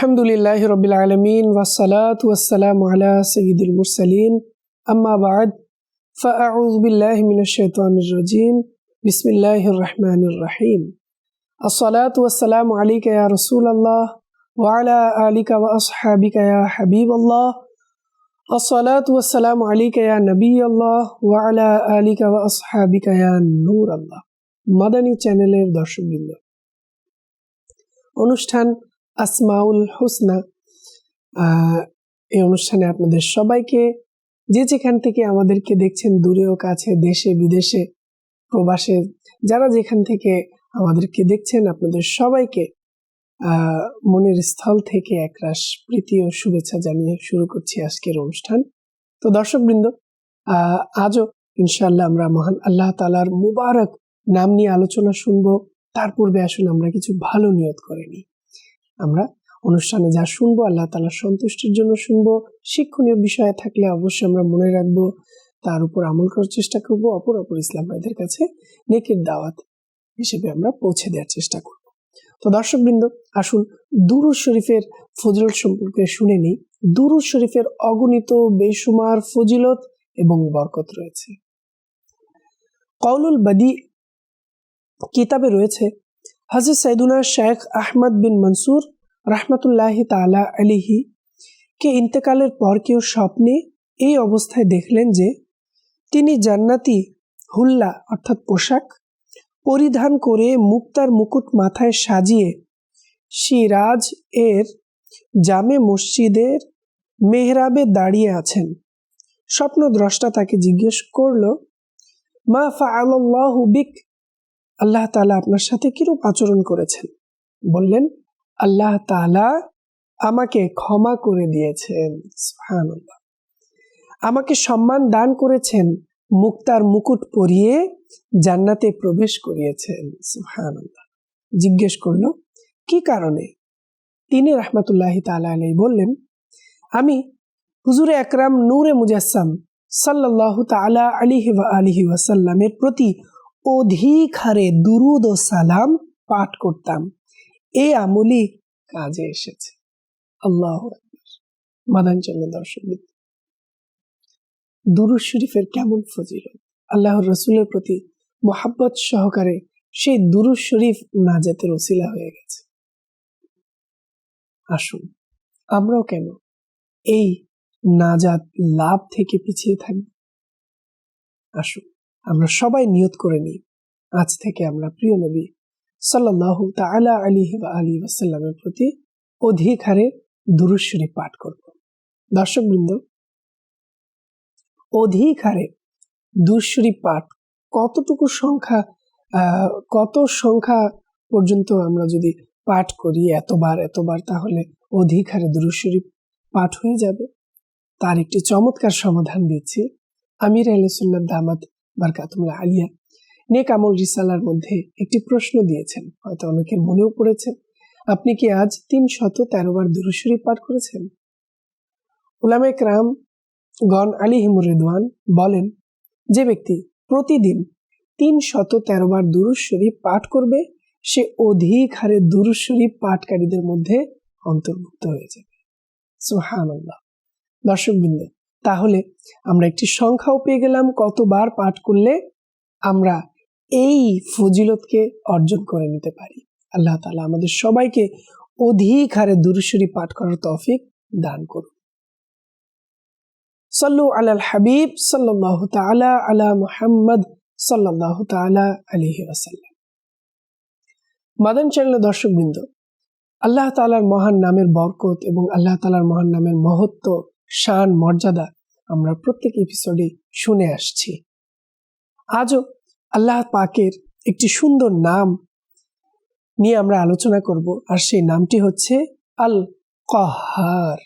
الحمد لله رب العالمين والصلاة والسلام على سيد المرسلين أما بعد فأعوذ بالله من الشيطان الرجيم بسم الله الرحمن الرحيم الصلاة والسلام عليك يا رسول الله وعلى آلك وأصحابك يا حبيب الله الصلاة والسلام عليك يا نبي الله وعلى آلك وأصحابك يا نور الله মাদানী চ্যানেলের দর্শকবৃন্দ অনুষ্ঠান আসমাউল হুসনা এই অনুষ্ঠানে আপনাদের সবাইকে যে যেখান থেকে আমাদেরকে দেখছেন দূরে ও কাছে, দেশে, বিদেশে, প্রবাসে, যারা যেখান থেকে আমাদেরকে দেখছেন, আপনাদের সবাইকে মনের স্থল থেকে একরাশ প্রীতি ও শুভেচ্ছা জানিয়ে শুরু করছি আজকের অনুষ্ঠান। তো দর্শকবৃন্দ আজও ইনশাআল্লাহ আমরা মহান আল্লাহ তালার মুবারক নাম নিয়ে আলোচনা শুনব। তার পূর্বে আসুন আমরা কিছু ভালো নিয়ত করে নিই। আমরা অনুষ্ঠানে যা শুনব, আল্লাহ তালার সন্তুষ্টির জন্য শুনব, শিক্ষণীয় বিষয় থাকলে অবশ্যই আমরা মনে রাখব, তার উপর আমল করার চেষ্টা করব, অপর অপর ইসলাম ভাইদের কাছে নেকের দাওয়াত হিসেবে আমরা পৌঁছে দেওয়ার চেষ্টা করব। তো দর্শকবৃন্দ, আসুন দুরুদ শরীফের ফজিলত সম্পর্কে শুনে নিই। দুরুদ শরীফের অগণিত বেসুমার ফজিলত এবং বরকত রয়েছে। কৌলুল বাদি কিতাবে রয়েছে হজরত সৈদুনা শেখ আহমদ বিন মনসুর রহমতুল্লাহ তালা আলিহি কে ইন্তেকালের পর কেউ স্বপ্নে এই অবস্থায় দেখলেন যে তিনি জান্নাতি হুল্লা অর্থাৎ পোশাক পরিধান করে মুক্তার মুকুট মাথায় সাজিয়ে সিরাজ এর জামে মসজিদের মেহরাবে দাঁড়িয়ে আছেন। স্বপ্নদ্রষ্টা তাকে জিজ্ঞেস করল, মা ফাআল্লাহু বিক? আল্লাহ তাআলা আপনার সাথে কিরূপ আচরণ করেছেন? বললেন, আল্লাহ তাআলা আমাকে ক্ষমা করে দিয়েছেন। আমাকে সম্মান দান করেছেন, মুক্তার মুকুট পরিয়ে জান্নাতে প্রবেশ করিয়েছেন। জিজ্ঞেস করল, কি কারণে? তিনি রহমতুল্লাহ তাআলা আলাই বললেন, আমি হুজুরে একরাম নূরে মুজাসসাম সাল্লাল্লাহু তাআলা আলিহি আলিহি ওয়াসাল্লামের প্রতি অধিক হারে দুরুদ ও সালাম পাঠ করতাম। এই আমলি কাজে এসেছে। আল্লাহ মাদান চন্দ্র দর্শক দুরুদ শরীফের কেমন ফজিলত? আল্লাহর রসুলের প্রতি মোহাব্বত সহকারে সেই দুরুদ শরীফ নাজাতের ওসিলা হয়ে গেছে। আসুন, আমরাও কেন এই নাজাত লাভ থেকে পিছিয়ে থাকব আসুন। আমরা সবাই নিয়ত করে নিই। আজ থেকে আমরা, প্রিয় নবী সাল্লাহ তালা আলী আলী ওয়াসাল্লামের প্রতি অধিক হারে দুরুশ্বরী পাঠ করব। দর্শকবৃন্দ অধিক হারে দুরুশ্বরী পাঠ কতটুকু সংখ্যা কত সংখ্যা পর্যন্ত আমরা যদি পাঠ করি এতবার এতবার তাহলে অধিক হারে দুরুশ্বরী পাঠ হয়ে যাবে। তার একটি চমৎকার সমাধান দিচ্ছি। আমির আলসুল্লাহ দামাত বারকাতুল্লাহ আলিয়া। নেক আমল রিসালার মধ্যে একটি প্রশ্ন দিয়েছেন। হয়তো অনেকের মনেও পড়েছে, আপনি কি আজ তিন শত তেরো বার দুরুশরী পাঠ করেছেন? উলামে ক্রাম গন আলী হিমুর রিদওয়ান বলেন, যে ব্যক্তি প্রতিদিন তিন শত তেরো বার দুরুশরী পাঠ করবে, সে অধিক হারে দুরুশরী পাঠকারীদের মধ্যে অন্তর্ভুক্ত হয়ে যাবে। সুহানুল্লাহ দর্শকবৃন্দ তাহলে আমরা একটি সংখ্যাও পেয়ে গেলাম, কতবার পাঠ করলে আমরা এই ফজিলতকে অর্জন করে নিতে পারি। আল্লাহ তালা আমাদের সবাইকে অধিক হারে দুরুশ্বরী পাঠ করার তৌফিক দান করুন। সাল্লু আলাল হাবিব সাল্লাহ তালা আলা মুহাম্মদ সাল্লাহ তালা আলিহি ওয়াসাল্লাম। মাদান চ্যানেলের দর্শকবৃন্দ, আল্লাহ তালার মহান নামের বরকত এবং আল্লাহ তালার মহান নামের মহত্ব, শান, মর্যাদা আমরা প্রত্যেক এপিসোডে শুনে আসছি। আজও আল্লাহ পাকের একটি সুন্দর নাম নিয়ে আমরা আলোচনা করব, আর সেই নামটি হচ্ছে আল কহার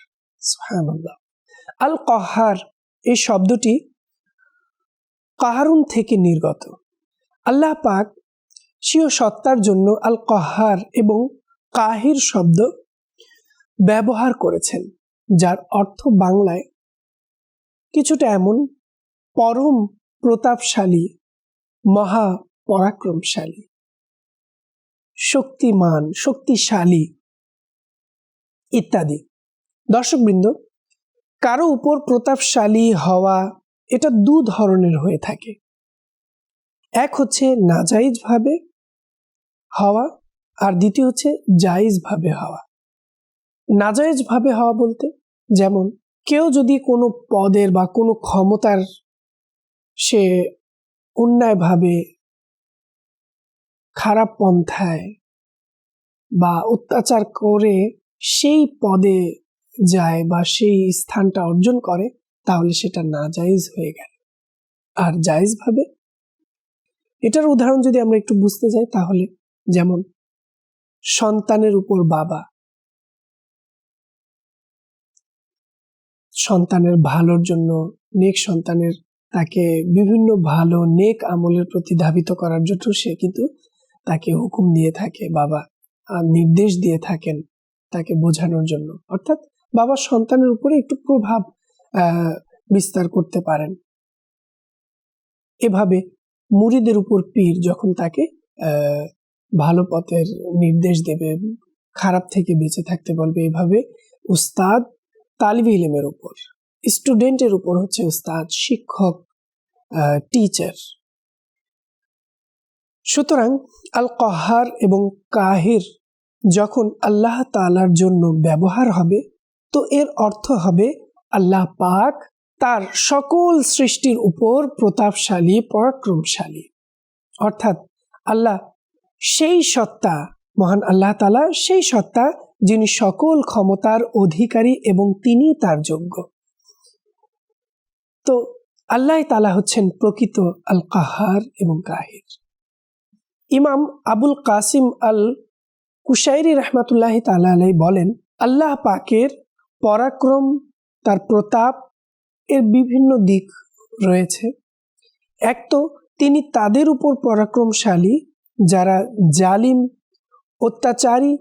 আল কহার এই শব্দটি কাহারুন থেকে নির্গত। আল্লাহ পাক স্বীয় সত্তার জন্য আল কহার এবং কাহির শব্দ ব্যবহার করেছেন, যার অর্থ বাংলায় কিছুটা এমন পরম প্রতাপশালী মহা পরাক্রমশালী শক্তিমান, শক্তিশালী ইত্যাদি। দর্শকবৃন্দ, কারও উপর প্রতাপশালী হওয়া এটা দু ধরনের হয়ে থাকে। এক হচ্ছে নাজাইজ ভাবে হওয়া আর দ্বিতীয় হচ্ছে জায়েজ ভাবে হওয়া। নাজায়েজ ভাবে হওয়া বলতে যেমন কেউ যদি কোনো পদের বা কোনো ক্ষমতার সে অন্যায়ভাবে খারাপ পন্থায় বা অত্যাচার করে সেই পদে যায় বা সেই স্থানটা অর্জন করে, তাহলে সেটা না জায়েজ হয়ে গেল। আর জায়েজ ভাবে এটার উদাহরণ যদি আমরা একটু বুঝতে যাই, তাহলে যেমন সন্তানের উপর বাবা সন্তানের ভালোর জন্য, নেক সন্তানের তাকে বিভিন্ন ভালো নেক আমলের প্রতি ধাবিত করার জন্য সে কিন্তু তাকে হুকুম দিয়ে থাকে, বাবা নির্দেশ দিয়ে থাকেন তাকে বোঝানোর জন্য। অর্থাৎ বাবা সন্তানের উপরে একটু প্রভাব বিস্তার করতে পারেন। এভাবে মুরিদের উপর পীর যখন তাকে ভালো পথের নির্দেশ দেবে, খারাপ থেকে বেঁচে থাকতে বলবে, এভাবে উস্তাদ তালিব ইলেমের উপর। স্টুডেন্টের উপর হচ্ছে উস্তাদ, শিক্ষক টিচার সুতরাং আল কহার এবং কাহির যখন আল্লাহ তালার জন্য ব্যবহার হবে, তো এর অর্থ হবে আল্লাহ পাক তার সকল সৃষ্টির উপর প্রতাপশালী, পরাক্রমশালী। অর্থাৎ আল্লাহ সেই সত্তা, মহান আল্লাহ তালা সেই সত্তা যিনি সকল ক্ষমতার অধিকারী এবং তিনি তার যোগ্য। তো আল্লাহ তালা হচ্ছেন প্রকৃত আল কাহার এবং কাহির। ইমাম আবুল কাসিম আল কুশাইরি রহমাতুল্লাহ তালা আলাই বলেন, আল্লাহ পাকের পরাক্রম, তার প্রতাপ এর বিভিন্ন দিক রয়েছে। এক তো তিনি তাদের উপর পরাক্রমশালী, যারা জালিম, অত্যাচারী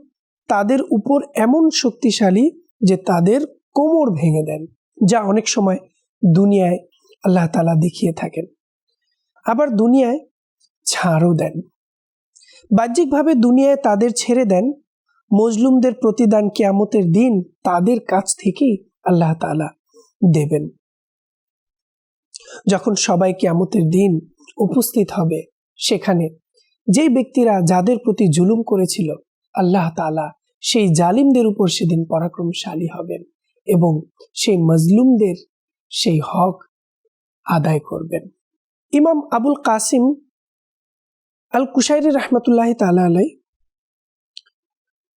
তাদের উপর এমন শক্তিশালী যে তাদের কোমর ভেঙে দেন, যা অনেক সময় দুনিয়ায় আল্লাহ তালা দেখিয়ে থাকেন। আবার দুনিয়ায় ছাড়ও দেন। বাহ্যিকভাবে দুনিয়ায় তাদের ছেড়ে দেন, মজলুমদের প্রতিদান কেয়ামতের দিন তাদের কাছ থেকেই আল্লাহ তালা দেবেন। যখন সবাই কেয়ামতের দিন উপস্থিত হবে, সেখানে যেই ব্যক্তিরা যাদের প্রতি জুলুম করেছিল আল্লাহ তালা সেই জালিমদের উপর সেদিন পরাক্রমশালী হবেন এবং সেই মজলুমদের সেই হক আদায় করবেন। ইমাম আবুল কাসিম আল কুশাইরি রহমতুল্লাহ তালা আলাই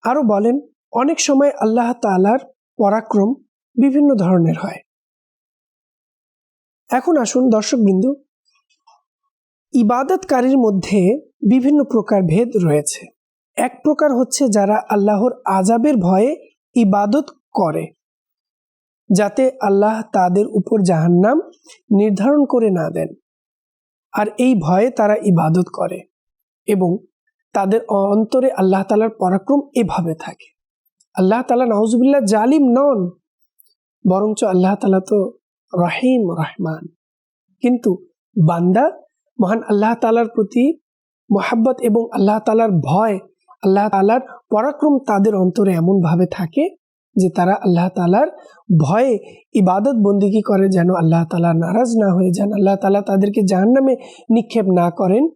আরও বলেন, অনেক সময় আল্লাহ তালার পরাক্রম বিভিন্ন ধরনের হয়। এখন আসুন দর্শকবিন্দু ইবাদতকারীর মধ্যে বিভিন্ন প্রকার ভেদ রয়েছে। এক প্রকার হচ্ছে যারা আল্লাহর আজাবের ভয়ে ইবাদত করে, যাতে আল্লাহ তাদের উপর জাহান্নাম নির্ধারণ করে না দেন। আর এই ভয়ে তারা ইবাদত করে এবং তাদের অন্তরে আল্লাহ তালার পরাক্রম এভাবে থাকে। আল্লাহ তালা নওয়াজুবিল্লাহ জালিম নন, বরঞ্চ আল্লাহ তালা তো রহিম, রহমান। কিন্তু বান্দা মহান আল্লাহ তালার প্রতি মোহাব্বত এবং আল্লাহ তালার ভয় আল্লাহ তালার পরাক্রম তাদের অন্তরে এমনভাবে থাকে যে তারা আল্লাহ তালার ভয়ে ইবাদত বন্দিগি করে যেন আল্লাহ তালা নারাজ না হয়ে যান, আল্লাহ তালা তাদেরকে জাহান নামে নিক্ষেপ না করেন।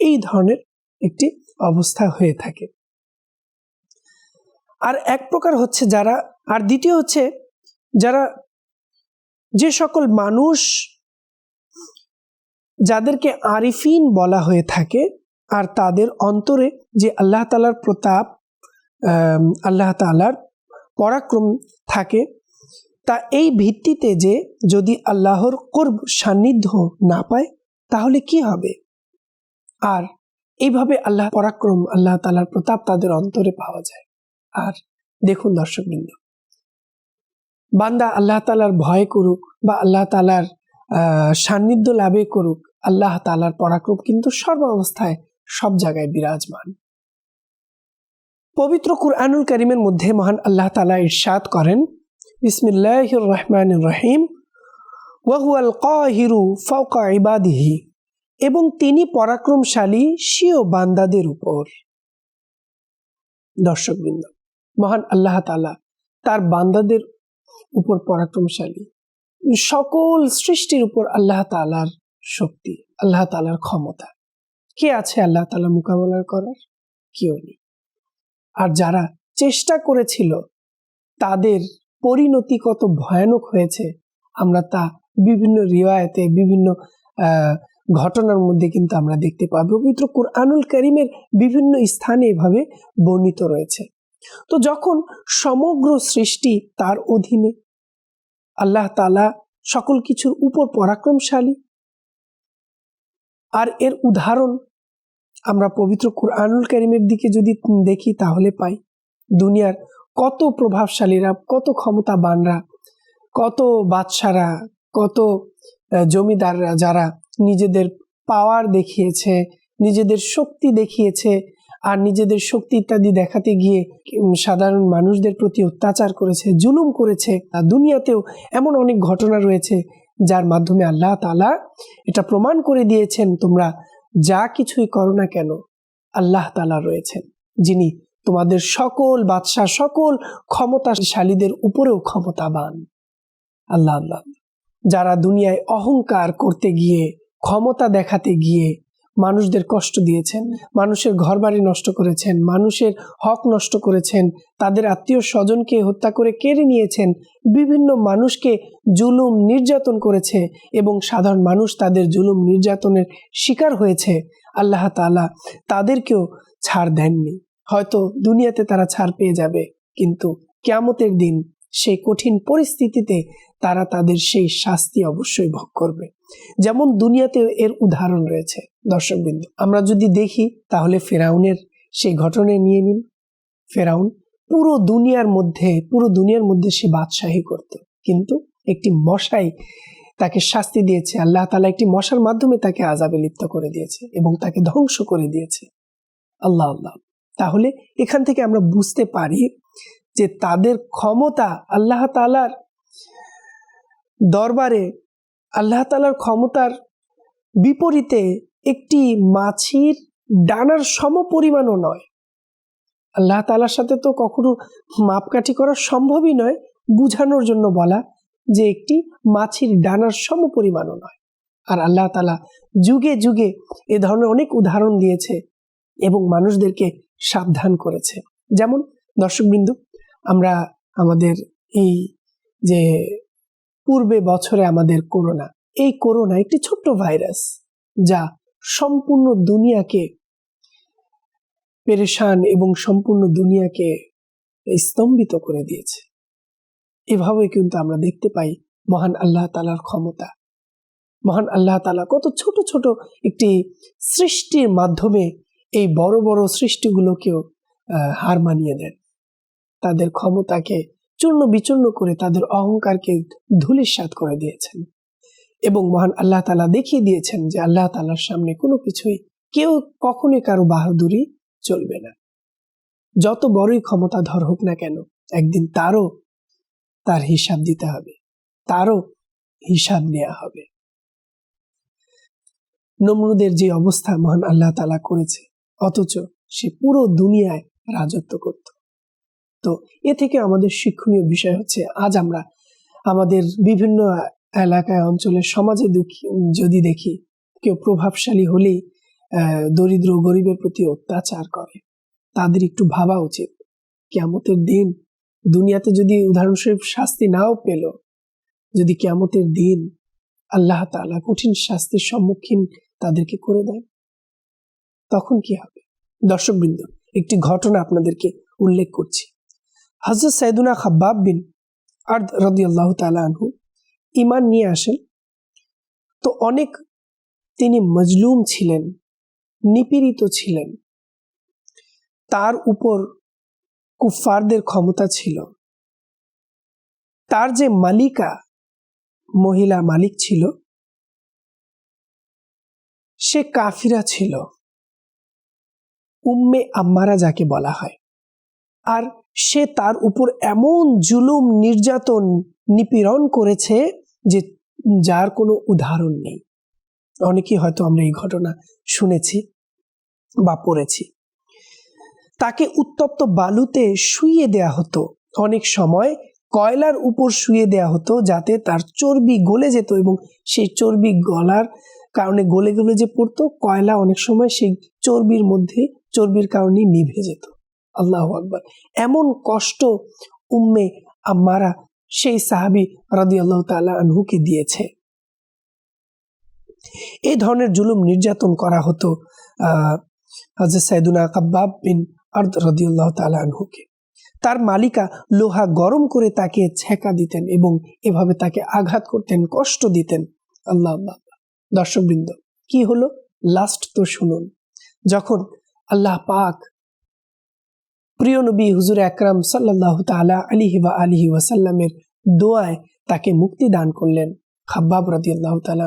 এই ধরনের একটি অবস্থা হয়ে থাকে। আর এক প্রকার হচ্ছে যারা, আর দ্বিতীয় হচ্ছে যারা যে সকল মানুষ যাদেরকে আরিফিন বলা হয়ে থাকে আর তাদের অন্তরে যে আল্লাহ তালার প্রতাপ আল্লাহ তালার পরাক্রম থাকে, তা এই ভিত্তিতে যে যদি আল্লাহর কর্ব সান্নিধ্য না পায়, তাহলে কি হবে? আর এইভাবে আল্লাহ পরাক্রম, আল্লাহ তালার প্রতাপ তাদের অন্তরে পাওয়া যায়। আর দেখুন দর্শকবৃন্দ, বান্দা আল্লাহ তালার ভয় করুক বা আল্লাহ তালার সান্নিধ্য লাভে করুক, আল্লাহ তালার পরাক্রম কিন্তু সর্বাবস্থায় সব জায়গায় বিরাজমান। পবিত্র কুরআনুল করিমের মধ্যে মহান আল্লাহ তালা ইরশাদ করেন বিসমিল্লাহ রহমান রহিম ওয়াহুয়াল কাহিরু ফৌকা ইবাদিহি এবং তিনি পরাক্রমশালী স্বীয় বান্দাদের উপর। দর্শকবৃন্দ, মহান আল্লাহ তালা তার বান্দাদের উপর পরাক্রমশালী, সকল সৃষ্টির উপর আল্লাহ তালার শক্তি, আল্লাহ তালার ক্ষমতা। কে আছে আল্লাহ তালা মোকাবেলা করার? কেউ নেই। আর যারা চেষ্টা করেছিল, তাদের পরিণতি কত ভয়ানক হয়েছে, আমরা তা বিভিন্ন রিওয়ায়তে, বিভিন্ন ঘটনার মধ্যে কিন্তু আমরা দেখতে পাবো পবিত্র কোরআনুল করিমের বিভিন্ন স্থানে এভাবে বর্ণিত রয়েছে। তো যখন সমগ্র সৃষ্টি তার অধীনে, আল্লাহ তালা সকল কিছুর উপর পরাক্রমশালী আর এর উদাহরণ আমরা পবিত্র কোরআনুল করিমের দিকে যদি দেখি, তাহলে পাই দুনিয়ার কত প্রভাবশালীরা, কত ক্ষমতা ক্ষমতাবানরা, কত বাদশারা, কত জমিদাররা যারা নিজেদের পাওয়ার দেখিয়েছে, নিজেদের শক্তি দেখিয়েছে আর নিজেদের শক্তি ইত্যাদি দেখাতে গিয়ে সাধারণ মানুষদের প্রতি অত্যাচার করেছে, জুলুম করেছে। দুনিয়াতেও এমন অনেক ঘটনা রয়েছে যার মাধ্যমে আল্লাহ তালা এটা প্রমাণ করে দিয়েছেন, তোমরা যা কিছুই করো না কেন, আল্লাহ তালা রয়েছেন। যিনি তোমাদের সকল বাদশাহ, সকল ক্ষমতাশালীদের উপরেও ক্ষমতাবান। আল্লাহ আল্লাহ, যারা দুনিয়ায় অহংকার করতে গিয়ে, ক্ষমতা দেখাতে গিয়ে মানুষদের কষ্ট দিয়েছেন, মানুষের ঘরবাড়ি নষ্ট করেছেন, মানুষের হক নষ্ট করেছেন, তাদের আত্মীয় স্বজনকে হত্যা করে কেড়ে নিয়েছেন, বিভিন্ন মানুষকে জুলুম নির্যাতন করেছে এবং সাধারণ মানুষ তাদের জুলুম নির্যাতনের শিকার হয়েছে। আল্লাহ তাআলা তাদেরকেও ছাড় দেননি। হয়তো দুনিয়াতে তারা ছাড় পেয়ে যাবে, কিন্তু কেয়ামতের দিন সেই কঠিন পরিস্থিতিতে তারা তাদের সেই শাস্তি অবশ্যই ভোগ করবে। যেমন দুনিয়াতে এর উদাহরণ রয়েছে। দর্শকবৃন্দ, আমরা যদি দেখি, তাহলে ফেরাউনের সেই ঘটনা নিয়ে নিন। ফেরাউন পুরো দুনিয়ার মধ্যে, পুরো দুনিয়ার মধ্যে সে বাদশাহী করত। কিন্তু একটি মশাই তাকে শাস্তি দিয়েছে। আল্লাহ তালা একটি মশার মাধ্যমে তাকে আজাবে লিপ্ত করে দিয়েছে এবং তাকে ধ্বংস করে দিয়েছে। আল্লাহ আল্লাহ। তাহলে এখান থেকে আমরা বুঝতে পারি যে তাদের ক্ষমতা আল্লাহ তালার দরবারে আল্লাহ তালার ক্ষমতার বিপরীতে একটি মাছির ডানার সম পরিমাণও নয়। আল্লাহ তালার সাথে তো কখনো মাপকাঠি করা সম্ভবই নয়, বুঝানোর জন্য বলা যে একটি মাছির ডানার সম পরিমাণও নয়। আর আল্লাহ তালা যুগে যুগে এ ধরনের অনেক উদাহরণ দিয়েছে এবং মানুষদেরকে সাবধান করেছে। যেমন দর্শকবৃন্দ, আমরা আমাদের এই যে পূর্বে বছরে আমাদের করোনা। এই করোনা একটি ছোট্ট ভাইরাস যা সম্পূর্ণ দুনিয়াকে পেরেশান এবং সম্পূর্ণ দুনিয়াকে স্তম্ভিত করে দিয়েছে। এভাবে কিন্তু আমরা দেখতে পাই মহান আল্লাহ তালার ক্ষমতা। মহান আল্লাহ তালা কত ছোট ছোট একটি সৃষ্টির মাধ্যমে এই বড় বড় সৃষ্টিগুলোকেও হার মানিয়ে দেন। তাদের ক্ষমতাকে চূর্ণ বিচূর্ণ করে তাদের অহংকারকে ধুলিস্বাদ করে দিয়েছেন। এবং মহান আল্লাহ তালা দেখিয়ে দিয়েছেন যে আল্লাহ তালার সামনে কোনো কিছুই কেউ কখনোই কারও বাহাদুরি চলবে না। যত বড়ই ক্ষমতাধর হোক না কেন, একদিন তারও তার হিসাব দিতে হবে, তারও হিসাব নেওয়া হবে। নমরুদের যে অবস্থা মহান আল্লাহ তালা করেছে, অথচ সে পুরো দুনিয়ায় রাজত্ব করত। তো এ থেকে আমাদের শিক্ষণীয় বিষয় হচ্ছে, আজ আমরা আমাদের বিভিন্ন এলাকায়, অঞ্চলে, সমাজে যদি দেখি, কেউ প্রভাবশালী হলেই দরিদ্র গরিবের প্রতি অত্যাচার করে। তাদের একটু ভাবা উচিত। কেমতের দিন দুনিয়াতে যদি উদাহরণস্বরূপ শাস্তি নাও পেল, যদি কেমতের দিন আল্লাহ তাআলা কঠিন শাস্তির সম্মুখীন তাদেরকে করে দেয় তখন কি হবে? দর্শকবৃন্দ, একটি ঘটনা আপনাদেরকে উল্লেখ করছি। হজরত সৈদুনা খাব্বাব বিন আর্দ রদি আল্লাহ আনহু ইমান নিয়ে আসেন। তো অনেক তিনি মজলুম ছিলেন, নিপীড়িত ছিলেন। তার উপর কুফফারদের ক্ষমতা ছিল। তার যে মালিকা, মহিলা মালিক ছিল, সে কাফিরা ছিল। উম্মে আম্মারা যাকে বলা হয়। আর সে তার উপর এমন জুলুম, নির্যাতন, নিপীড়ন করেছে যে যার কোনো উদাহরণ নেই। অনেকেই হয়তো আমরা এই ঘটনা শুনেছি বা পড়েছি। তাকে উত্তপ্ত বালুতে শুইয়ে দেয়া হতো। অনেক সময় কয়লার উপর শুয়ে দেয়া হতো যাতে তার চর্বি গলে যেত এবং সেই চর্বি গলার কারণে গলে গলে যে পড়তো, কয়লা অনেক সময় সেই চর্বির মধ্যে, চর্বির কারণে নিভে যেত। আল্লাহ আকবর। এমন কষ্ট উম্মে আম্মারা সেই সাহাবি রাদি আল্লাহ তালা আনহুকে দিয়েছে। এই ধরনের জুলুম নির্যাতন করা হতো তার মালিকা লোহা গরম করে তাকে ছেঁকা দিতেন এবং এভাবে তাকে আঘাত করতেন, কষ্ট দিতেন। আল্লাহ আল্লাহ দর্শকবৃন্দ, কি হলো? লাস্ট তো শুনুন। যখন আল্লাহ পাক প্রিয় নবী হুজুর আকরাম সাল্লাহ তালা আলিহি বা আলিহি ওয়াসাল্লামের দোয়ায় তাকে মুক্তি দান করলেন খাব্বাব রাদি আল্লাহ তালা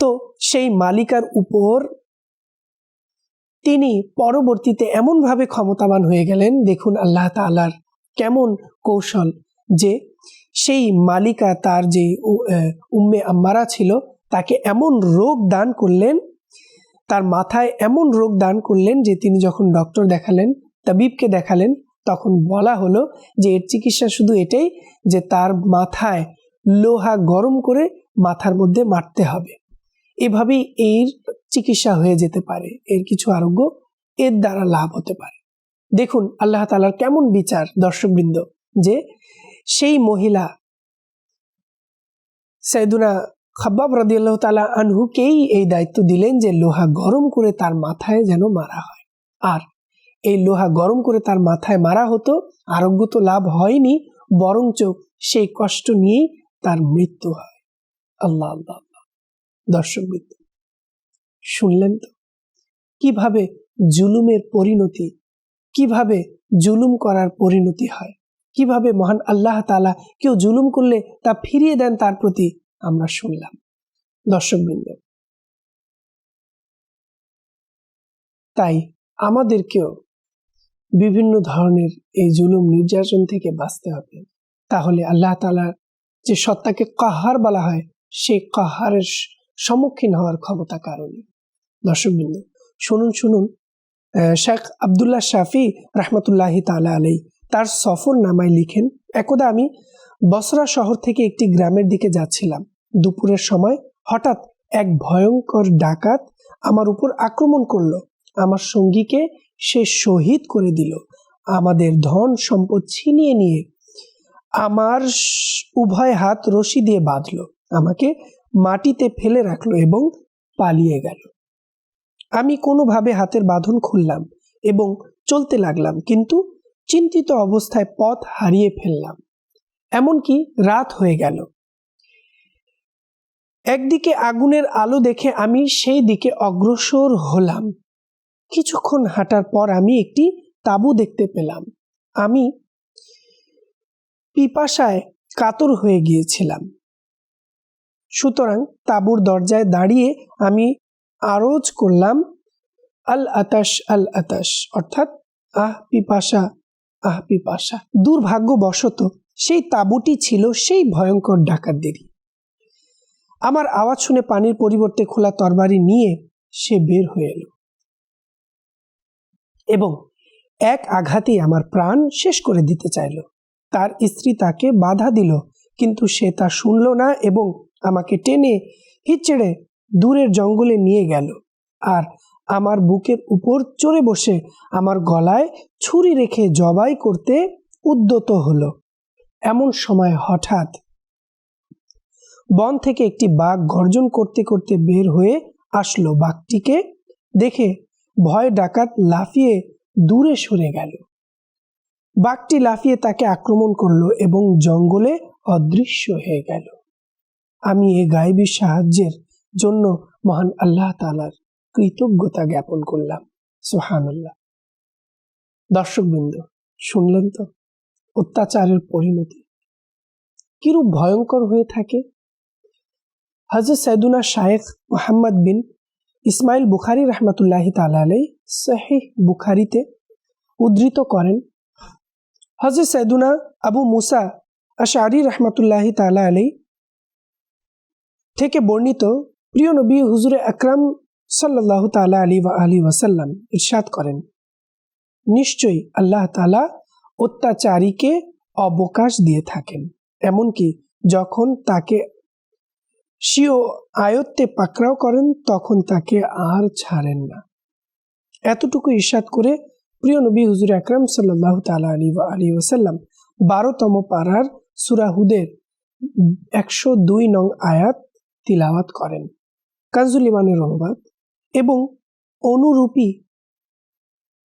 তো সেই মালিকার উপর তিনি পরবর্তীতে এমনভাবে ক্ষমতাবান হয়ে গেলেন, দেখুন আল্লাহ তালার কেমন কৌশল যে সেই মালিকা তার যে উম্মে আম্মারা ছিল, তাকে এমন রোগ দান করলেন তার মাথায় এমন রোগ দান করলেন যে তিনি যখন ডক্টর দেখালেন, তাবিবকে দেখালেন, তখন বলা হলো যে এর চিকিৎসা শুধু এটাই যে তার মাথায় লোহা গরম করে মাথার মধ্যে মারতে হবে। এভাবেই এর চিকিৎসা হয়ে যেতে পারে। এর কিছু আরোগ্য এর দ্বারা লাভ হতে পারে। দেখুন আল্লাহ তালার কেমন বিচার, দর্শকবৃন্দ, যে সেই মহিলা সৈদুনা খাব্বাব রাদিয়াল্লাহ তালা আনহুকেই এই দায়িত্ব দিলেন যে লোহা গরম করে তার মাথায় যেন মারা হয়। আর এই লোহা গরম করে তার মাথায় মারা হতো, আরোগ্য তো লাভ হয়নি, বরঞ্চ সেই কষ্ট নিয়েই তার মৃত্যু হয়। আল্লাহ আল্লাহ আল্লাহ। দর্শক শুনলেন তো? কীভাবে জুলুমের পরিণতি, কীভাবে জুলুম করার পরিণতি হয়? কীভাবে মহান আল্লাহ তালা কেউ জুলুম করলে তা ফিরিয়ে দেন তার প্রতি? আমরা শুনলাম। দর্শকবৃন্দ। তাই আমাদেরকেও বিভিন্ন ধরনের এই জুলুম নির্যাতন থেকে বাঁচতে হবে। তাহলে আল্লাহ তালার যে সত্তাকে কাহার বলা হয়, সেই কাহারের সম্মুখীন হওয়ার ক্ষমতা কারণে দর্শকবৃন্দ, শুনুন শুনুন। শেখ আবদুল্লাহ শাফি রহমতুল্লাহি তালা আলাই তার সফর নামায় লিখেন, একদা আমি বসরা শহর থেকে একটি গ্রামের দিকে যাচ্ছিলাম। দুপুরের সময় হঠাৎ এক ভয়ঙ্কর ডাকাত আমার উপর আক্রমণ করল। আমার সঙ্গীকে সে শহীদ করে দিল। আমাদের ধন সম্পদ ছিনিয়ে নিয়ে আমার উভয় হাত রশি দিয়ে বাঁধল। আমাকে মাটিতে ফেলে রাখল এবং পালিয়ে গেল। আমি কোনোভাবে হাতের বাঁধন খুললাম এবং চলতে লাগলাম, কিন্তু চিন্তিত অবস্থায় পথ হারিয়ে ফেললাম। এমনকি রাত হয়ে গেল। একদিকে আগুনের আলো দেখে আমি, সেই দিকে অগ্রসর হলাম। কিছুক্ষণ হাঁটার পর আমি একটি তাবু দেখতে পেলাম। আমি পিপাসায় কাতর হয়ে গিয়েছিলাম। সুতরাং তাবুর দরজায় দাঁড়িয়ে আমি আরজ করলাম, আল আতাস আল আতাস অর্থাৎ, আহ, পিপাসা আহ, পিপাসা। দুর্ভাগ্যবশত, সেই তাবুটি ছিল সেই ভয়ঙ্কর ডাকাতদেরই। আমার আওয়াজ শুনে পানির পরিবর্তে খোলা তরবারি নিয়ে সে বের হয়ে এলো। এবং এক আঘাতেই আমার প্রাণ শেষ করে দিতে চাইল। তার স্ত্রী তাকে বাধা দিল, কিন্তু সে তা শুনল না এবং আমাকে টেনে হিচড়ে দূরের জঙ্গলে নিয়ে গেল। আর আমার বুকের উপর চড়ে বসে আমার গলায় ছুরি রেখে জবাই করতে উদ্যত হলো। এমন সময় হঠাৎ বন থেকে একটি বাঘ গর্জন করতে করতে বের হয়ে আসলো বাঘটিকে দেখে ভয় ডাকাত লাফিয়ে দূরে সরে গেল। বাঘটি লাফিয়ে তাকে আক্রমণ করল এবং জঙ্গলে অদৃশ্য হয়ে গেল। আমি এ গায়েবী সাহায্যের জন্য মহান আল্লাহ তালার কৃতজ্ঞতা জ্ঞাপন করলাম। সোহানুল্লাহ দর্শকবৃন্দ, শুনলেন তো? অত্যাচারের পরিণতি কিরূপ ভয়ঙ্কর হয়ে থাকে? হজরত সৈদুনা শায়েখ মোহাম্মদ বিন ইসমাইল বুখারি রহমতুল্লাহ তালাই শাহি বুখারিতে উদ্ধৃত করেন। হজরত সৈদুনা আবু মুসা আশারি রহমতুল্লাহ তালা আলাই থেকে বর্ণিত প্রিয় নবী হুজুরে আকরাম সাল্লাহ তালা আলী ওয়া আলী ওয়াসাল্লাম ইরশাদ করেন, নিশ্চয়ই আল্লাহ তালা অত্যাচারীকে অবকাশ দিয়ে থাকেন, এমনকি যখন তাকে স্বীয় আয়ত্তে পাকড়াও করেন, তখন তাকে আর ছাড়েন না। এতটুকু ইরশাদ করে প্রিয় নবী হুজুর আকরাম সাল্লাহ তালা আলী আলী ওসাল্লাম বারোতম পাড়ার সুরাহুদের একশো দুই নং আয়াত তিলাওয়াত করেন। কাজুল ইমানের অনুবাদ এবং অনুরূপী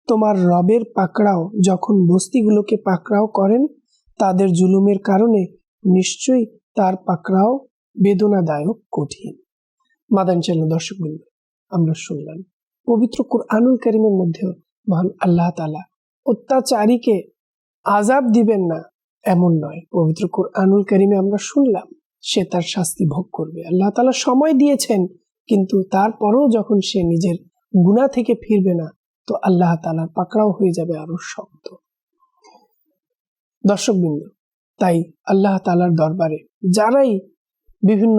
তোমার রবের পাকড়াও, যখন বস্তিগুলোকে পাকড়াও করেন, তাদের জুলুমের কারণে নিশ্চয়ই তার পাকড়াও বেদনাদায়ক, কঠিন। মাদান চ্যানেল, দর্শকবৃন্দ, আমরা শুনলাম। পবিত্র কুরআনুল করিমের মধ্যেও মহান আল্লাহ তালা অত্যাচারীকে আজাব দিবেন না, এমন নয়। পবিত্র কুরআনুল করিমে আমরা শুনলাম, সে তার শাস্তি ভোগ করবে। আল্লাহ তালা সময় দিয়েছেন, কিন্তু তারপরেও যখন সে নিজের গুণা থেকে ফিরবে না, তো আল্লাহ তালার পাকড়াও হয়ে যাবে আরও শক্ত। দর্শকবৃন্দ, তাই আল্লাহ তালার দরবারে যারাই বিভিন্ন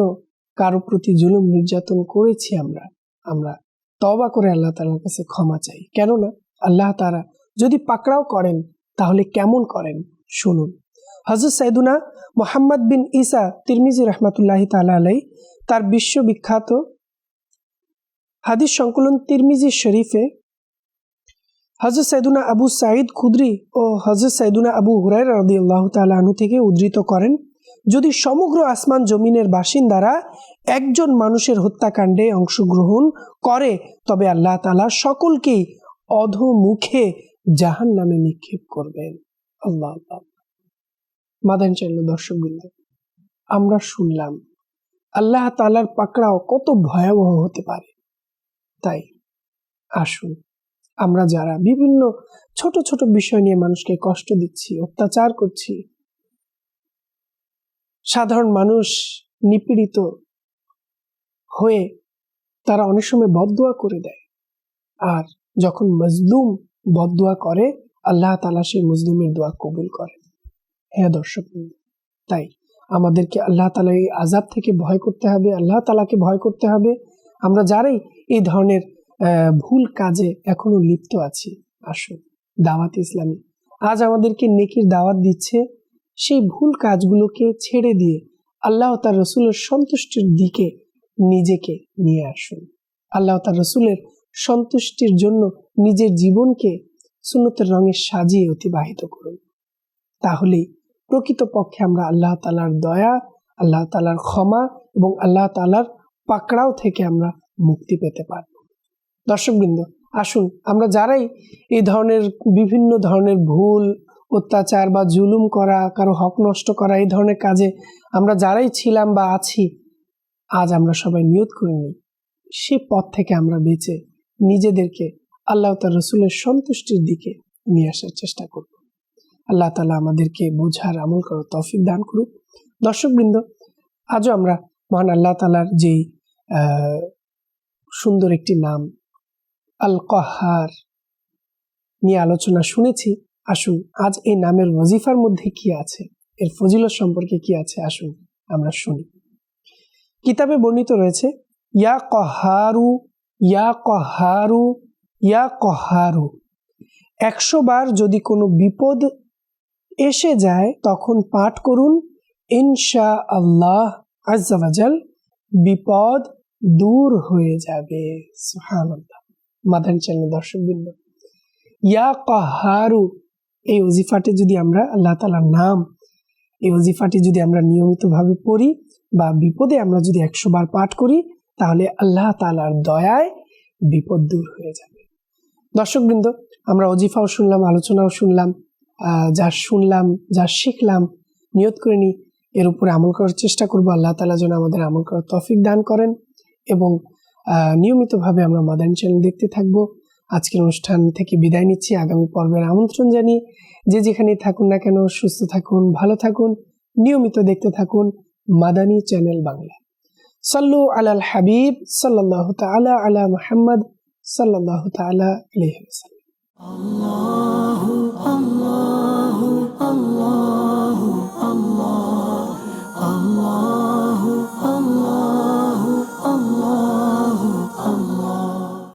কারও প্রতি জুলুম নির্যাতন করেছি আমরা আমরা তবা করে আল্লাহ তালার কাছে ক্ষমা চাই। কেননা আল্লাহ তারা যদি পাকড়াও করেন, তাহলে কেমন করেন? শুনুন। হজরত সাইদুনা মোহাম্মদ বিন ইসা তিরমিজি রহমতুল্লাহ তালা আলাই তার বিশ্ববিখ্যাত হাদিস সংকলন তিরমিজি শরীফে হজরত সাইদুনা আবু সাইদ খুদ্রি ও হজরত সাইদুনা আবু হুরাই রদি আল্লাহ তালু থেকে উদ্ধৃত করেন যদি সমগ্র আসমান জমিনের বাসিন্দারা একজন মানুষের হত্যাকাণ্ডে অংশগ্রহণ করে, তবে আল্লাহ তালা সকলকেই অধমুখে জাহান নামে নিক্ষেপ করবেন। আল্লাহ আল্লাহ মাদান চ্যানেল দর্শকবৃন্দ, আমরা শুনলাম, আল্লাহ তালার পাকড়াও কত ভয়াবহ হতে পারে। তাই আসুন, আমরা যারা বিভিন্ন ছোট ছোট বিষয় নিয়ে মানুষকে কষ্ট দিচ্ছি, অত্যাচার করছি সাধারণ মানুষ নিপীড়িত হয়ে তারা অনেক সময় বদদোয়া করে দেয়। আর যখন মজলুম বদদোয়া করে, আল্লাহ তালা সেই মজলুমের দোয়া কবুল করে। হ্যাঁ দর্শক, তাই আমাদেরকে আল্লাহ তালা এই আজাব থেকে ভয় করতে হবে, আল্লাহ তালাকে ভয় করতে হবে। আমরা যারাই এই ধরনের ভুল কাজে এখনও লিপ্ত আছি, আসুন, দাওয়াত ইসলামী। আজ আমাদেরকে নেকির দাওয়াত দিচ্ছে সেই ভুল কাজগুলোকে ছেড়ে দিয়ে আল্লাহ তার রসুলের সন্তুষ্টির দিকে নিজেকে নিয়ে আসুন। আল্লাহ তার রসুলের সন্তুষ্টির জন্য নিজের জীবনকে সুন্নতের রঙে সাজিয়ে অতিবাহিত করুন। তাহলেই প্রকৃতপক্ষে আমরা আল্লাহ তালার দয়া, আল্লাহ তালার ক্ষমা এবং আল্লাহ তালার পাকড়াও থেকে আমরা মুক্তি পেতে পারব। দর্শকবৃন্দ, আসুন আমরা যারাই এই ধরনের বিভিন্ন ধরনের ভুল অত্যাচার বা জুলুম করা, কারও হক নষ্ট করা, এই ধরনের কাজে আমরা যারাই ছিলাম বা আছি, আজ আমরা সবাই নিয়ত করে নিই। সে পথ থেকে আমরা বেঁচে নিজেদেরকে আল্লাহ তার রসুলের সন্তুষ্টির দিকে নিয়ে আসার চেষ্টা করব। আল্লাহ তালা আমাদেরকে বোঝার আমল করার তফিক দান করুক। দর্শকবৃন্দ, আজও আমরা মহান আল্লাহ তালার যেই সুন্দর একটি নাম আল কহার নিয়ে আলোচনা শুনেছি। আসুন, আজ এই নামের ওয়াজিফার মধ্যে কি আছে? এর ফজিলত সম্পর্কে কি আছে? আসুন, আমরা শুনি। কিতাবে বর্ণিত রয়েছে, ইয়া কহারু ইয়া কহারু ইয়া কহারু। একশো বার যদি কোনো বিপদ এসে যায়, তখন পাঠ করুন ইনশা আল্লাহ আজাল বিপদ দূর হয়ে যাবে। মাদান চ্যানেল দর্শকবৃন্দ, ইয়া কাহারু এই ওজিফাটি যদি আমরা আল্লাহ তালার নাম, এই ওজিফাটি যদি আমরা নিয়মিতভাবে পড়ি বা বিপদে আমরা যদি একশো বার পাঠ করি, তাহলে আল্লাহ তালার দয়ায় বিপদ দূর হয়ে যাবে। দর্শক দর্শকবৃন্দ, আমরা অজিফাও শুনলাম, আলোচনাও শুনলাম যা শুনলাম, যা শিখলাম, নিয়ত করে নিই, এর উপরে আমল করার চেষ্টা করব। আল্লাহ তালা যেন আমাদের আমল করার তফিক দান করেন এবং নিয়মিতভাবে আমরা মাদান চ্যানেল দেখতে থাকব। আজকের অনুষ্ঠান থেকে বিদায় নিচ্ছি। আগামী পর্বের আমন্ত্রণ জানি যে যেখানে থাকুন না কেন, সুস্থ থাকুন, ভালো থাকুন, নিয়মিত দেখতে থাকুন মাদানি চ্যানেল বাংলা। সাল্লু আলাল হাবিব সাল্লাহ তালা আলা মোহাম্মদ সাল্লাহ তালা আলহিম আল্লাহ আল্লাহ।